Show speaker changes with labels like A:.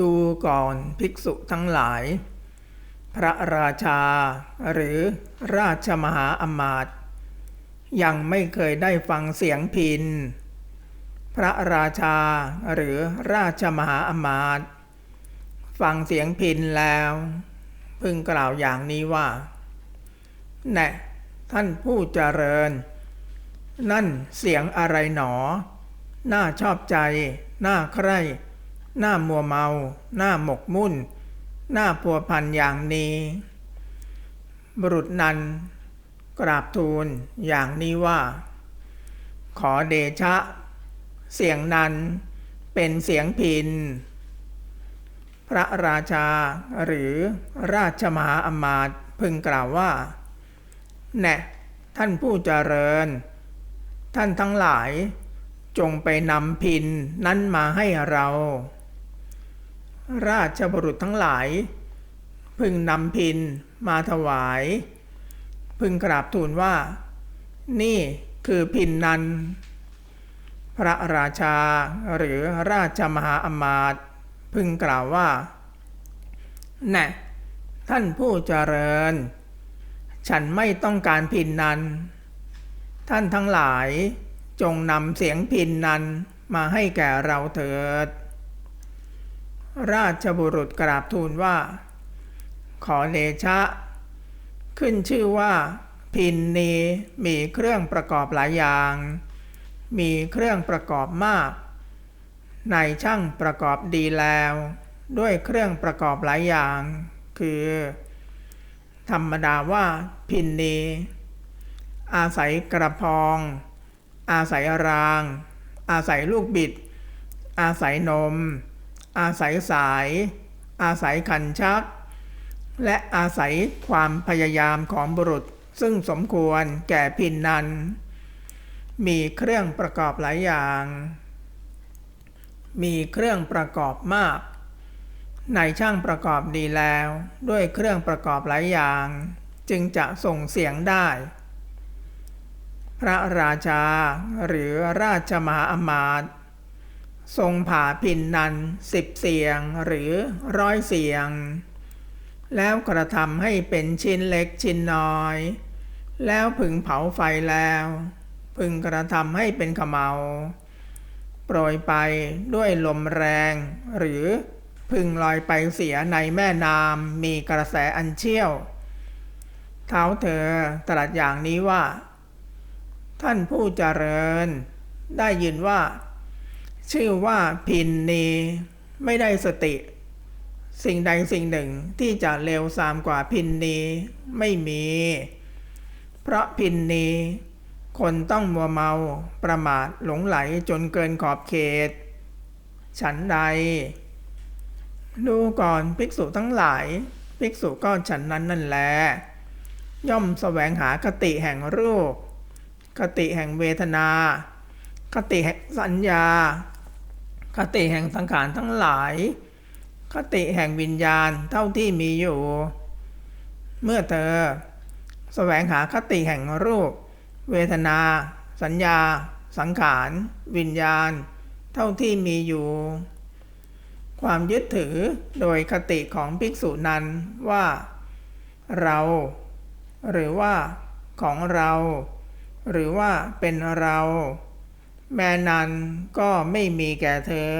A: ดูก่อนภิกษุทั้งหลาย พระราชา หรือราชมหาอมาตย์ยังไม่เคยได้ฟังเสียงพิน พระราชาหรือราชมหาอมาตย์ฟังเสียงพินแล้ว พึงกล่าวอย่างนี้ว่าแน่ท่านผู้เจริญ นั่นเสียงอะไรหนอ น่าชอบใจ น่าใคร่ หน่ามัวเมา หน่าหมกมุ่น หน่าพัวพันอย่างนี้ บุรุษนั้นกราบทูลอย่างนี้ว่า ขอเดชะ เสียงนั้นเป็นเสียงพิน พระราชาหรือราชมหาอมาตย์พึงกล่าวว่า แน่ ท่านผู้เจริญ ท่านทั้งหลายจงไปนำพินนั้นมาให้เรา ราชบุรุษทั้งหลาย พึงนำพินมาถวาย พึงกราบทูลว่า นี่คือพินนัน พระราชาหรือราชมหาอมาตย์พึงกล่าวว่าแน่ท่านผู้เจริญ ฉันไม่ต้องการพินนัน ท่านทั้งหลายจงนำเสียงพินนันมาให้แก่เราเถิด ราชบุรุษกราบทูลว่า ขอเดชะ ขึ้นชื่อว่า พินนีมีเครื่องประกอบหลายอย่าง มีเครื่องประกอบมากนายช่างประกอบดีแล้ว ด้วยเครื่องประกอบหลายอย่าง คือ ธรรมดาว่าพินนีอาศัยกระพอง อาศัยราง อาศัยลูกบิด อาศัยนม อาศัยสาย อาศัยขันชัก และอาศัยความพยายามของบุรุษซึ่งสมควรแก่พินนั้น มีเครื่องประกอบหลายอย่าง มีเครื่องประกอบมากนายช่างประกอบดีแล้ว ด้วยเครื่องประกอบหลายอย่าง จึงจะส่งเสียงได้ พระราชาหรือราชมหาอมาตย์ ทรงผ่าพินนันสิบเสียงหรือร้อยเสียง แล้วกระทำให้เป็นชิ้นเล็กชิ้นน้อย แล้วพึงเผาไฟแล้ว พึงกระทำให้เป็นขมเมาโปรยไปด้วยลมแรง หรือพึงลอยไปเสียในแม่น้ำมีกระแสอันเชี่ยว เท้าเธอตรัสอย่างนี้ว่า ท่านผู้เจริญ ได้ยินว่า ชื่อว่าพินนีไม่ได้สติ สิ่งใดสิ่งหนึ่งที่จะเลวทรามกว่าพินนีไม่มี เพราะพินนีคนต้องมัวเมาประมาทหลงไหลจนเกินขอบเขต ฉันใด ดูก่อนภิกษุทั้งหลาย ภิกษุก็ฉันนั้นนั่นแหละย่อมแสวงหาคติแห่งรูป คติแห่งเวทนา คติแห่งสัญญา คติแห่งสังขารทั้งหลาย คติแห่งวิญญาณเท่าที่มีอยู่ เมื่อเธอแสวงหาคติแห่งรูป เวทนา สัญญา สังขาร วิญญาณ เท่าที่มีอยู่ ความยึดถือโดยคติของภิกษุนั้นว่า เรา หรือว่าของเรา หรือว่าเป็นเรา แม่นันก็ไม่มีแก่เธอ